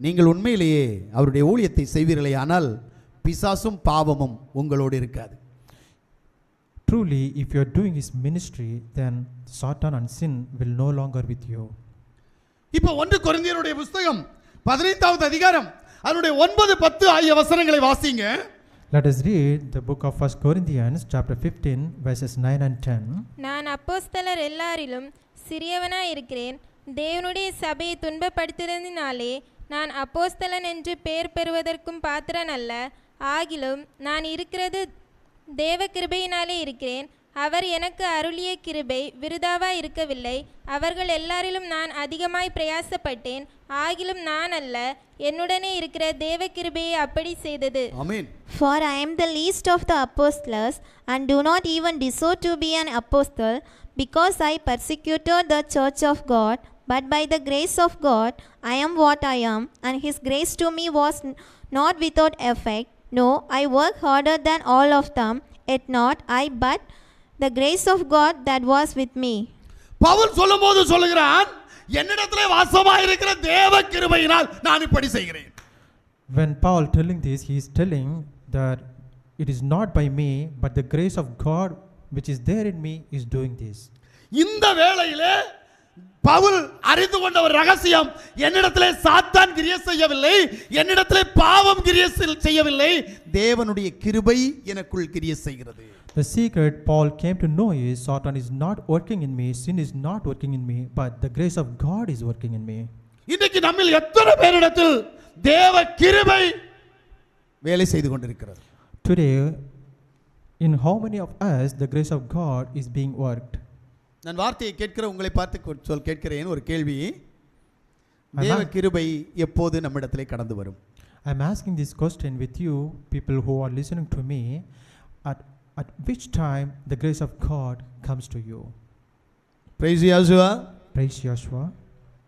நீங்கள் உண்மையிலேயே அவருடைய ஊழியத்தை செய்வீர்களே ஆனால் பிசாசும் பாவமும் உங்களோடு இருக்காது Truly, if you are doing his ministry, then Satan and sin will no longer with you. இப்போ ஒன்று கொரிந்தியருடைய புஸ்தகம் பதினைந்தாவது அதிகாரம் அதனுடைய ஒன்பது பத்து ஆகிய வசனங்களை வாசிங்க Let us read the book of 1 Corinthians, chapter 15, verses 9 and 10. நான் அப்போஸ்தலர் எல்லாரிலும் சிறியவனாய் இருக்கிறேன் தேவனுடைய சபையை துன்பப்படுத்துறதினாலே நான் அப்போஸ்தலன் என்று பெயர் பெறுவதற்கும் பாத்திரன் அல்ல ஆகிலும் நான் இருக்கிறது தேவ கிருபையினாலே இருக்கிறேன். அவர் எனக்கு அருளிய கிருபை விருதாவா இருக்கவில்லை. அவர்கள் எல்லாரிலும் நான் அதிகமாய் பிரயாசப்பட்டேன். ஆகிலும் நான் அல்ல என்னுடனே இருக்கிற தேவ கிருபையை அப்படி செய்தது. ஆமென். For I am the least of the apostles, and do not even deserve to be an apostle, because I persecuted the church of God. But by the grace of God, I am what I am, and His grace to me was not without effect. No, I work harder than all of them, yet not I, but the grace of God that was with me. Paul சொல்லும்போது சொல்லுகிறான் என்னிடத்திலே வாசமாக இருக்கிற தேவ கிருபையினால் நான் இப்படி செய்கிறேன் When Paul telling this, he is telling that it is not by me, but the grace of God which is there in me is doing this. இந்த வேளையிலே பவுல் அறிந்து கொண்ட ஒரு ரகசியம் என்னிடத்திலே சாத்தான் கிரிய செய்யவில்லை என்னிடத்திலே பாவம் கிரிய செய்- செய்யவில்லை தேவனுடைய கிருபை எனக்குள் கிரிய செய்கிறது The secret Paul came to know is Satan is not working in me, sin is not working in me, but the grace of God is working in me. இன்றைக்கு நம்மில் எத்தனை பேரிடத்தில் தேவ கிருபை வேலை செய்து கொண்டிருக்கிறது Today, in how many of us the grace of God is being worked? நான் வார்த்தையை கேட்கிற உங்களை பார்த்து சொல் கேட்கிறேன் ஒரு கேள்வி. தேவ கிருபை எப்போது நம்மிடத்திலே கடந்து வரும் I'm asking this question with you, people who are listening to me, at, at which time the grace of God comes to you? Praise Joshua Praise Joshua.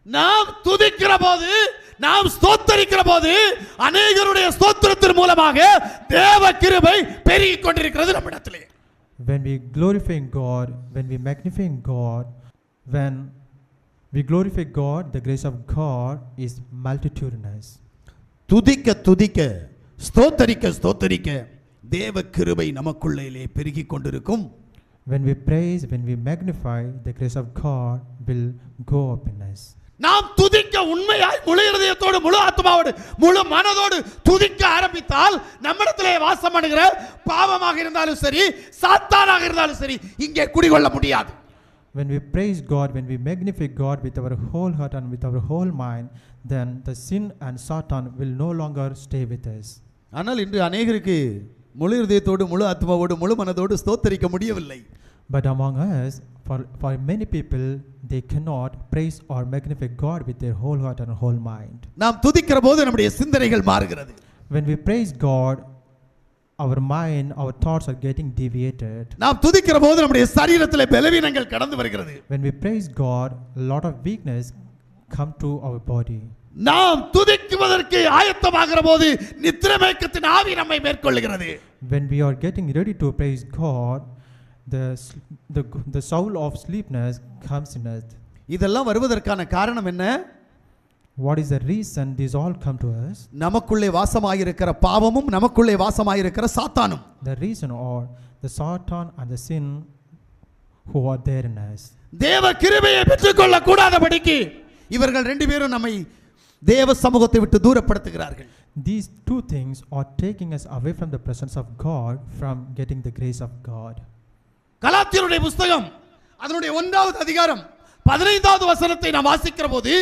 நாம் துதிக்கிற போது நாம் ஸ்தோத்தரிக்கிற போது அநேகருடைய ஸ்தோத்திரத்தின் மூலமாக தேவ கிருபை பெருகிக் கொண்டிருக்கிறது நம்மிடத்திலே When we glorify God, when we magnify God, when we glorify God, the grace of God is multitudinous. துதிக்க துதிக்க ஸ்தோத்தரிக்க ஸ்தோத்தரிக்க தேவ கிருபை நமக்குள்ளே பெருகிக் கொண்டிருக்கும் When we praise, when we magnify, the grace of God will go up in us. நாம் துதிக்க உண்மையாய் முழு இருதயத்தோடு முழு ஆத்மாவோடு முழு மனதோடு துதிக்க ஆரம்பித்தால் நம்மிடத்திலே வாசம் பண்ணுகிற பாவமாக இருந்தாலும் சரி சாத்தானாக இருந்தாலும் சரி இங்கே குடிகொள்ள முடியாது When we praise God, when we magnify God with our whole heart and with our whole mind, then the sin and Satan will no longer stay with us. ஆனால் இன்று அநேகருக்கு முழு இருதயத்தோடு முழு ஆத்மாவோடு முழு மனதோடு ஸ்தோத்தரிக்க முடியவில்லை But among us, for, for many people, they cannot praise or magnify God with their whole heart and whole mind. நாம் துதிக்கிற போது நம்முடைய சிந்தனைகள் மாறுகிறது When we praise God, our mind, our thoughts are getting deviated. நாம் துதிக்கிற போது நம்முடைய சரீரத்தில் பலவீனங்கள் கடந்து வருகிறது When we praise God, a lot of weakness come to our body. நாம் துதிக்குவதற்கு ஆயத்தமாகிற போது நித்திரமயக்கத்தின் ஆவி நம்மை மேற்கொள்ளுகிறது When we are getting ready to praise God, the, s- the, the soul of sleepness comes in us. இதெல்லாம் வருவதற்கான காரணம் என்ன What is the reason these all come to us? நமக்குள்ளே வாசமாயிருக்கிற பாவமும் நமக்குள்ளே வாசமாயிருக்கிற சாத்தானும் The reason are the Satan and the sin who are there in us. தேவ கிருபையை பெற்றுக்கொள்ள கூடாதபடிக்கு இவர்கள் ரெண்டு பேரும் நம்மை தேவ சமூகத்தை விட்டு தூரப்படுத்துகிறார்கள் These two things are taking us away from the presence of God from getting the grace of God. கலாத்தியருடைய புஸ்தகம் அதனுடைய ஒன்றாவது அதிகாரம் பதினைந்தாவது வசனத்தை நாம் வாசிக்கிற போது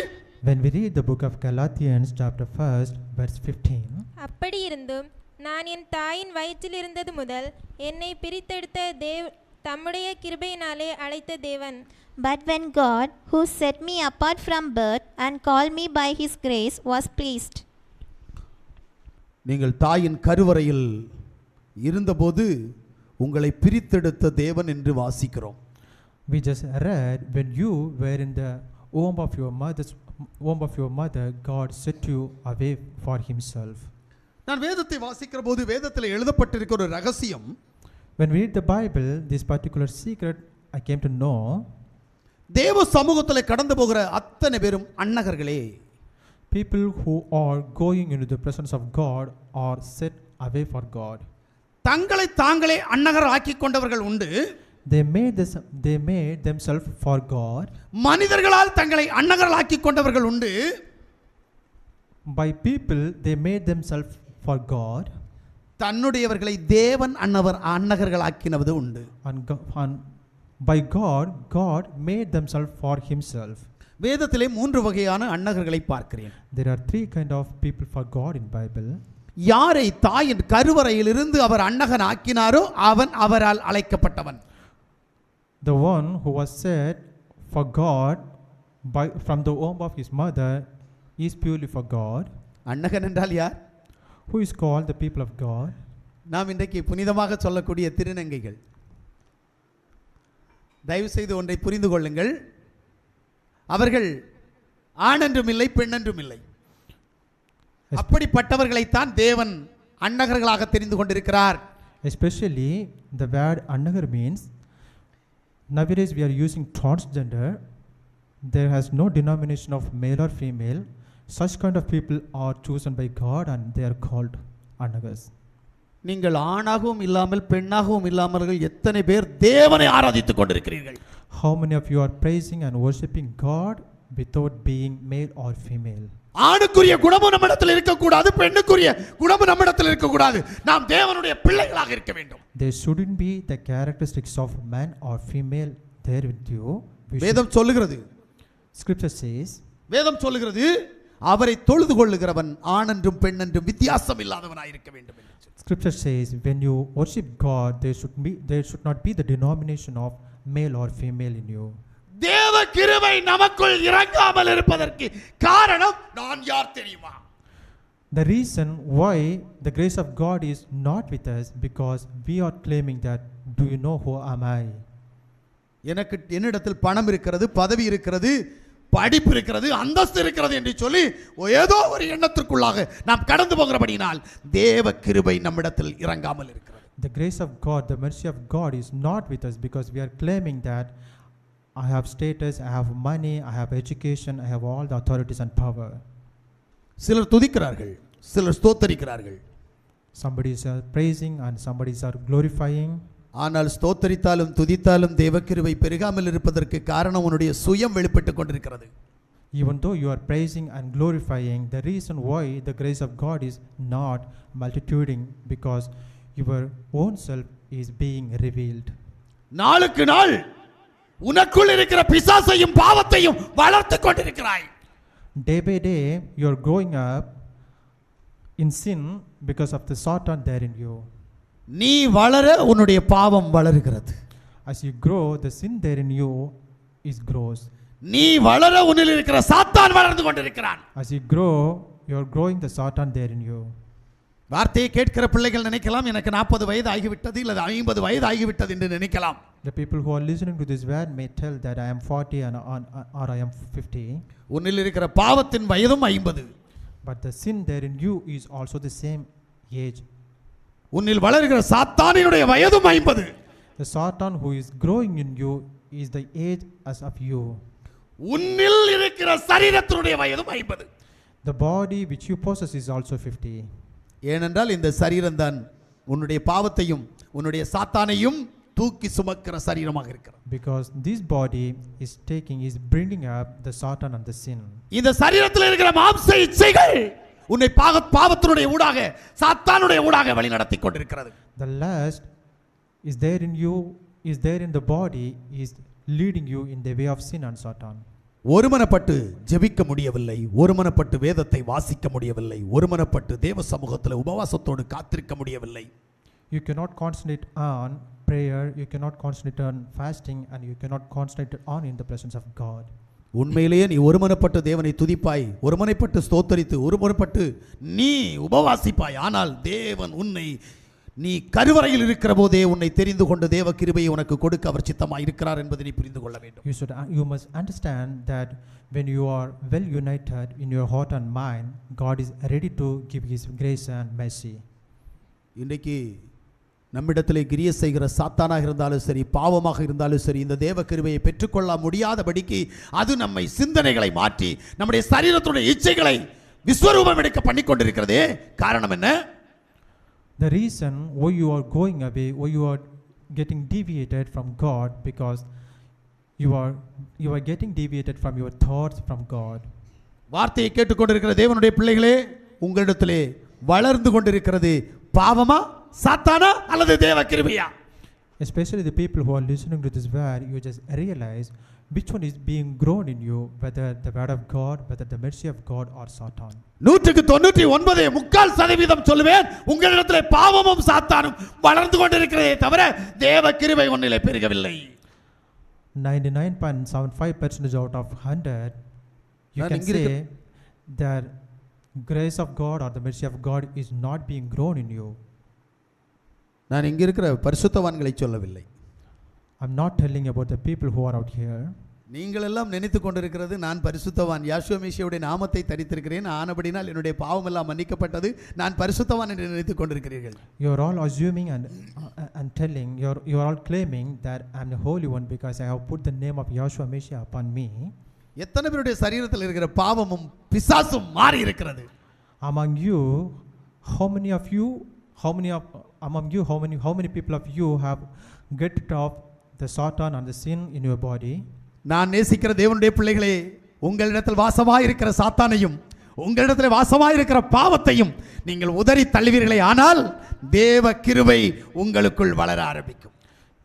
When we read the book of Galatians, chapter 1, verse 15, அப்படி இருந்தும் நான் என் தாயின் வயிற்றில் இருந்தது முதல் என்னை பிரித்தெடுத்த தேவ் தம்முடைய கிருபையினாலே அழைத்த தேவன் But when God, who set me apart from birth and called me by His grace, was pleased. நீங்கள் தாயின் கருவறையில் இருந்தபோது உங்களை பிரித்தெடுத்த தேவன் என்று வாசிக்கிறோம் we just read, when you were in the womb of your mother's womb of your mother, God set you away for Himself. நான் வேதத்தை வாசிக்கிற போது வேதத்தில் எழுதப்பட்டிருக்கிற ஒரு ரகசியம் When we read the Bible, this particular secret I came to know தேவ சமூகத்தில் கடந்து போகிற அத்தனை பேரும் அன்னகர்களே People who are going into the presence of God are set away for God. தங்களை தாங்களே அன்னகர் ஆக்கிக் கொண்டவர்கள் உண்டு They made this they made themselves for God. மனிதர்களால் தங்களை அன்னகர்கள் கொண்டவர்கள் உண்டு By people they made themselves for God தன்னுடையவர்களை தேவன் அன்னவர் அன்னகர்கள் ஆக்கினது உண்டு and by God God made themselves for himself. வேதத்திலே மூன்று வகையான அன்னகர்களை பார்க்கிறேன் There are three kind of people for God in Bible. யாரை தாயின் கருவறையிலிருந்து அவர் அன்னகன் ஆக்கினாரோ அவன் அவரால் அழைக்கப்பட்டவன். The one who was set for God by, from the womb of his mother is purely for God. அன்னகன் என்றால் யார்? Who is called the people of God? நாம் இன்றைக்கு புனிதமாக சொல்லக்கூடிய திருநங்கைகள். தயவு செய்து ஒன்றை புரிந்து கொள்ளுங்கள். அவர்கள் ஆணென்றும் இல்லை பெண்ணென்றும் இல்லை அப்படிப்பட்டவர்களைத்தான் தேவன் அன்னகர்களாக தெரிந்து கொண்டிருக்கிறார் Especially the word annagar means nowadays we are using transgender. There has no denomination of male or female. Such kind of people are chosen by God and they are called annagars. நீங்கள் ஆணாகவும் இல்லாமல் பெண்ணாகவும் இல்லாமல்கள் எத்தனை பேர் தேவனை ஆராதித்துக் கொண்டிருக்கிறீர்கள் How many of you are praising and worshipping God without being male or female? ஆணுக்குரிய குணமும் நம்மிடத்தில் இருக்கக்கூடாது பெண்ணுக்குரிய குணமும் நம்மிடத்தில் இருக்கக்கூடாது நாம் தேவனுடைய பிள்ளைகளாக இருக்க வேண்டும் There shouldn't be the characteristics of man or female there with you. We should- வேதம் சொல்லுகிறது scripture says, வேதம் சொல்லுகிறது அவரை தொழுது கொள்ளுகிறவன் ஆணென்றும் பெண்ணென்றும் வித்தியாசம் இல்லாதவனாய் இருக்க வேண்டும். Scripture says, when you worship God, there should be there should not be the denomination of male or female in you. கிருபை நமக்குள் இறங்காமல் இருப்பதற்கு காரணம் நான் யார் தெரியுமா The reason why the grace of God is not with us because we are claiming that, do you know who am I? எனக்கு என்னிடத்தில் பணம் இருக்கிறது பதவி இருக்கிறது படிப்பு இருக்கிறது அந்தஸ்து இருக்கிறது என்று சொல்லி ஏதோ ஒரு எண்ணத்திற்குள்ளாக நாம் கடந்து போகிறபடியினால் தேவ கிருபை நம்மிடத்தில் இறங்காமல் இருக்கிறது The grace of God, the mercy of God is not with us because we are claiming that I have status, I have money, I have education, I have all the authorities and power. சிலர் துதிக்கிறார்கள் சிலர் ஸ்தோத்தரிக்கிறார்கள் Somebody is uh, praising and somebody is uh, glorifying. ஆனால் ஸ்தோத்தரித்தாலும் துதித்தாலும் தேவக்கிருபை பெருகாமல் இருப்பதற்கு காரணம் உன்னுடைய சுயம் வெளிப்பட்டுக் கொண்டிருக்கிறது Even though you are praising and glorifying, the reason why the grace of God is not multituding because your own self is being revealed. நாளுக்கு நாள் உனக்குள் இருக்கிற பிசாசையும் பாவத்தையும் வளர்த்து கொண்டிருக்கிறாய் Day by day, you are growing up in sin because of the Satan there in you. நீ வளர உன்னுடைய பாவம் வளருகிறது As you grow, the sin there in you is grows. நீ வளர உன்னில் இருக்கிற சாத்தான் வளர்ந்து கொண்டிருக்கிறான் As you grow, you are growing the Satan there in you. வார்த்தையை கேட்கிற பிள்ளைகள் நினைக்கலாம் எனக்கு நாற்பது வயது ஆகிவிட்டது இல்லது ஐம்பது வயது ஆகிவிட்டது என்று நினைக்கலாம் The people who are listening to this word may tell that I am 40 and, or I am 50. உன்னில் இருக்கிற பாவத்தின் வயதும் ஐம்பது But the sin there in you is also the same age. உன்னில் வளர்கிற சாத்தானினுடைய வயதும் ஐம்பது The Satan who is growing in you is the age as of you. உன்னில் இருக்கிற சரீரத்தினுடைய வயதும் ஐம்பது The body which you possess is also 50. ஏனென்றால் இந்த சரீரம்தான் உன்னுடைய பாவத்தையும் உன்னுடைய சாத்தானையும் தூக்கி சுமக்கிற சரீரமாக இருக்கிறது Because this body is taking, is bringing up the Satan and the sin. இந்த சரீரத்தில் இருக்கிற மாம்ச இச்சைகள் உன்னை பாவ பாவத்தினுடைய ஊடாக சாத்தானுடைய ஊடாக வழி நடத்தி கொண்டிருக்கிறது The lust is there in you, is there in the body, is leading you in the way of sin and Satan. ஒருமனப்பட்டு ஜெபிக்க முடியவில்லை ஒருமனப்பட்டு வேதத்தை வாசிக்க முடியவில்லை ஒருமனப்பட்டு தேவ சமூகத்தில் உபவாசத்தோடு காத்திருக்க முடியவில்லை You cannot concentrate on prayer, you cannot concentrate on fasting, and you cannot concentrate on in the presence of God. உண்மையிலேயே நீ ஒருமனப்பட்டு தேவனை துதிப்பாய் ஒருமனைப்பட்டு ஸ்தோத்தரித்து ஒருமனப்பட்டு நீ உபவாசிப்பாய் ஆனால் தேவன் உன்னை நீ கருவறையில் இருக்கிற போதே உன்னை தெரிந்து கொண்டு தேவ கிருபையை உனக்கு கொடுக்க அவர் சித்தமாய் இருக்கிறார் என்பதை நீ புரிந்து கொள்ள வேண்டும் You should, you must understand that when you are well united in your heart and mind, God is ready to give His grace and mercy. இன்றைக்கு நம்மிடத்திலே கிரிய செய்கிற சாத்தானாக இருந்தாலும் சரி பாவமாக இருந்தாலும் சரி இந்த தேவ கிருபையை பெற்றுக்கொள்ள முடியாதபடிக்கு அது நம்மை சிந்தனைகளை மாற்றி நம்முடைய சரீரத்துடைய இச்சைகளை விஸ்வரூபம் எடுக்க பண்ணி கொண்டிருக்கிறதே காரணம் என்ன The reason why you are going away, why you are getting deviated from God, because you are you are getting deviated from your thoughts from God. வார்த்தையை கேட்டுக்கொண்டிருக்கிற தேவனுடைய பிள்ளைகளே உங்களிடத்திலே வளர்ந்து கொண்டிருக்கிறது பாவமா சாத்தானா அல்லது தேவ கிருபையா Especially the people who are listening to this word, you just realize which one is being grown in you, whether the word of God, whether the mercy of God, or Satan. நூற்றுக்கு தொண்ணூற்றி ஒன்பது முக்கால் சதவீதம் சொல்லுவேன் உங்களிடத்திலே பாவமும் சாத்தானும் வளர்ந்து கொண்டிருக்கிறதே தவிர தேவ கிருபை ஒன்னிலே பெருகவில்லை 99.75 percentage out of 100, you நான் can இங்க இருக்க- say that grace of God or the mercy of God is not being grown in you. நான் இங்க இருக்கிற பரிசுத்தவான்களை சொல்லவில்லை I'm not telling about the people who are out here. நீங்கள் எல்லாம் நினைத்து கொண்டிருக்கிறது நான் பரிசுத்தவான் யாசுவமேசியுடைய நாமத்தை தரித்திருக்கிறேன் ஆனபடினால் என்னுடைய பாவம் எல்லாம் மன்னிக்கப்பட்டது நான் பரிசுத்தவான் என்று நினைத்துக் கொண்டிருக்கிறீர்கள் all assuming and, uh, and telling, you're, you're all claiming that I'm the Holy One because I have put the name of Yahshua Messiah upon me. எத்தனை பேருடைய சரீரத்தில் இருக்கிற பாவமும் பிசாசும் மாறி இருக்கிறது Among you, how many of you, how many of, among you, how many, how many people of you have get rid of the Satan and the sin in your body? நான் நேசிக்கிற தேவனுடைய பிள்ளைகளே உங்களிடத்தில் வாசமாயிருக்கிற சாத்தானையும் உங்களிடத்தில் வாசமாயிருக்கிற பாவத்தையும் நீங்கள் உதறி தள்ளுவீர்களே ஆனால் தேவ கிருபை உங்களுக்குள் வளர ஆரம்பிக்கும்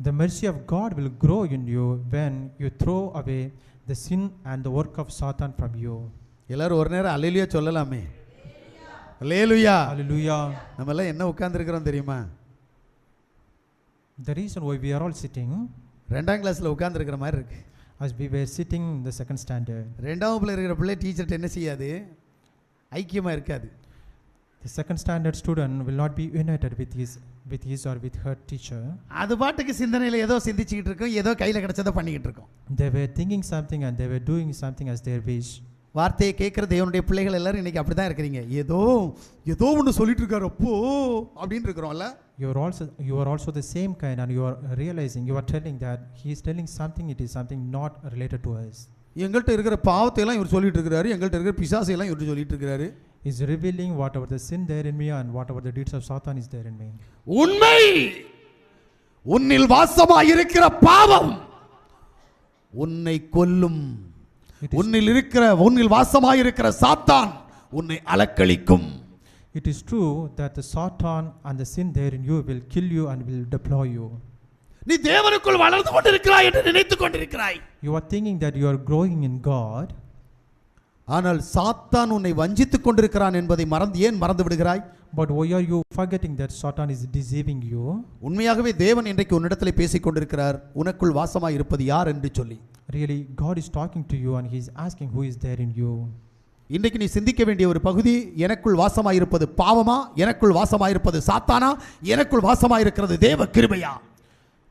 The mercy of God will grow in you when you throw away the sin and the work of Satan from you. எல்லாரும் ஒரு நேரம் அலையிலேயே சொல்லலாமே Hallelujah. நம்ம எல்லாம் என்ன உட்கார்ந்துருக்கிறோம் தெரியுமா The reason why we are all sitting, ரெண்டாம் கிளாஸில் உட்கார்ந்துருக்கிற மாதிரி இருக்கு as we were sitting in the second standard, ரெண்டாம் வகுப்பில் இருக்கிற பிள்ளை டீச்சர்கிட்ட என்ன செய்யாது ஐக்கியமாக இருக்காது the second standard student will not be united with his, with his or with her teacher. அது பாட்டுக்கு சிந்தனையில் ஏதோ சிந்திச்சுக்கிட்டு இருக்கோம் ஏதோ கையில் கிடைச்சதை பண்ணிக்கிட்டு இருக்கோம் They were thinking something and they were doing something as their wish. வார்த்தையை கேட்குற தேவனுடைய பிள்ளைகள் எல்லாரும் இன்னைக்கு அப்படி தான் இருக்கிறீங்க ஏதோ ஏதோ ஒன்று சொல்லிட்டு இருக்காரு அப்போ அப்படின்னு இருக்கிறோம்ல You are also you are also the same kind, and you are realizing you are telling that he is telling something. It is something not related to us. எங்கள்கிட்ட இருக்கிற பாவத்தை எல்லாம் இவர் சொல்லிட்டு இருக்கிறாரு எங்கள்கிட்ட இருக்கிற பிசாசை எல்லாம் இவர் சொல்லிட்டு இருக்கிறாரு Is revealing whatever the sin there in me and whatever the deeds of Satan is there in me. உண்மை உன்னில் வாசமாய் இருக்கிற பாவம் உன்னை கொல்லும் உன்னில் இருக்கிற உன்னில் வாசமாய் இருக்கிற சாத்தான் உன்னை அலக்களிக்கும் it is true that the Satan and the sin there in you will kill you and will deploy you. நீ தேவனுக்குள் வளர்ந்து கொண்டிருக்கிறாய் என்று நினைத்துக் கொண்டிருக்கிறாய். You are thinking that you are growing in God, ஆனால் சாத்தான் உன்னை வஞ்சித்துக் கொண்டிருக்கிறான் என்பதை மறந்து ஏன் மறந்து விடுகிறாய்? But why are you forgetting that Satan is deceiving you? உண்மையாகவே தேவன் இன்றைக்கு உன்னிடத்தில் பேசிக் கொண்டிருக்கிறார். உனக்குள் வாசமாய் இருப்பது யார் என்று சொல்லி. Really, God is talking to you and He is asking who is there in you. இன்றைக்கு நீ சிந்திக்க வேண்டிய ஒரு பகுதி எனக்குள் வாசமாயிருப்பது பாவமா எனக்குள் வாசமாயிருப்பது சாத்தானா எனக்குள் வாசமாயிருக்கிறது தேவ கிருபையா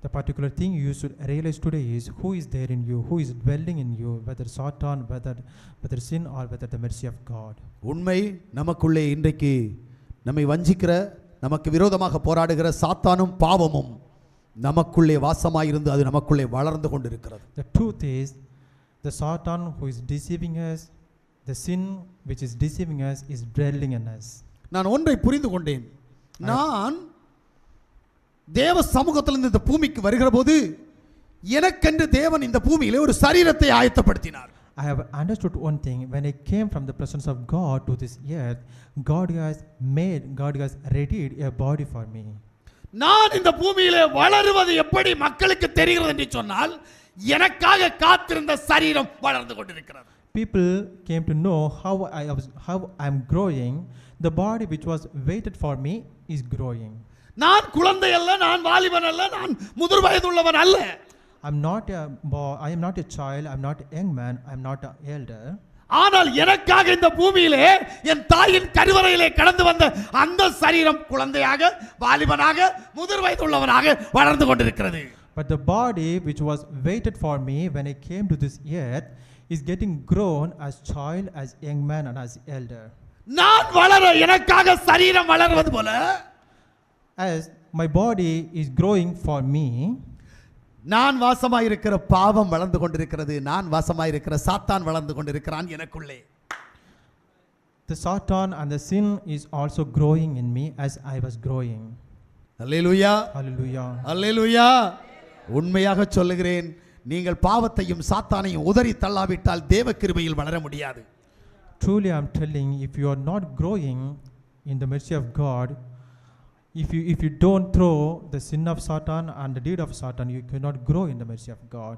The particular thing you should realize today is who is there in you, who is dwelling in you, whether Satan, whether, whether sin, or whether the mercy of God. உண்மை நமக்குள்ளே இன்றைக்கு நம்மை வஞ்சிக்கிற நமக்கு விரோதமாக போராடுகிற சாத்தானும் பாவமும் நமக்குள்ளே வாசமாயிருந்து அது நமக்குள்ளே வளர்ந்து கொண்டிருக்கிறது The truth is, the Satan who is deceiving us, the sin which is deceiving us, is dwelling in us. நான் ஒன்றை புரிந்து கொண்டேன் நான் தேவ சமூகத்திலிருந்து இந்த பூமிக்கு வருகிற போது எனக்கென்று தேவன் இந்த பூமியிலே ஒரு சரீரத்தை ஆயத்தப்படுத்தினார் I have understood one thing when I came from the presence of God to this earth, God has made, God has readied a body for me. நான் இந்த பூமியிலே வளருவது எப்படி மக்களுக்கு தெரிகிறது என்று சொன்னால் எனக்காக காத்திருந்த சரீரம் வளர்ந்து கொண்டிருக்கிறது People came to know how I was, how I'm growing. The body which was waited for me is growing. நான் குழந்தை அல்ல நான் வாலிபன் அல்ல நான் முதிர் வயதுள்ளவன் அல்ல I'm not a boy, I am not a child, I'm not a young man, I'm not an elder. ஆனால் எனக்காக இந்த பூமியிலே என் தாயின் கருவறையிலே கடந்து வந்த அந்த சரீரம் குழந்தையாக வாலிபனாக முதிர் வயதுள்ளவனாக வளர்ந்து கொண்டிருக்கிறது But the body which was waited for me when I came to this earth is getting grown as child, as young man, and as elder. நான் வளர எனக்காக சரீரம் வளர்வது போல As my body is growing for me, நான் வாசமாயிருக்கிற பாவம் வளர்ந்து கொண்டிருக்கிறது நான் வாசமாயிருக்கிற சாத்தான் வளர்ந்து கொண்டிருக்கிறான் எனக்குள்ளே The Satan and the sin is also growing in me as I was growing. Hallelujah Hallelujah. அல்லேலூயா உண்மையாக சொல்லுகிறேன் நீங்கள் பாவத்தையும் சாத்தானையும் உதறி தள்ளாவிட்டால் தேவ கிருபையில் வளர முடியாது Truly, I'm telling, if you are not growing in the mercy of God, if you if you don't throw the sin of Satan and the deed of Satan, you cannot grow in the mercy of God.